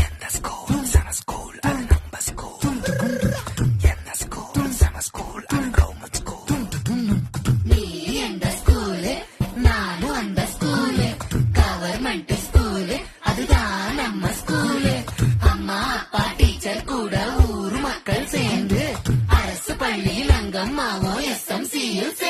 எந்த ஸ்கூல் சம ஸ்கூல் அது நம்ம ஸ்கூல் எந்த ஸ்கூல் சம ஸ்கூல் அது கவர்மெண்ட் ஸ்கூல் நீ எந்த ஸ்கூலு நானும் அந்த ஸ்கூலு கவர்மெண்ட் ஸ்கூலு அதுதான் நம்ம ஸ்கூலு அம்மா அப்பா டீச்சர் கூட ஊர் மக்கள் சேர்ந்து அரசு பள்ளியில் அங்கம்மாவும் எஸ்எம்சியில் சேர்ந்து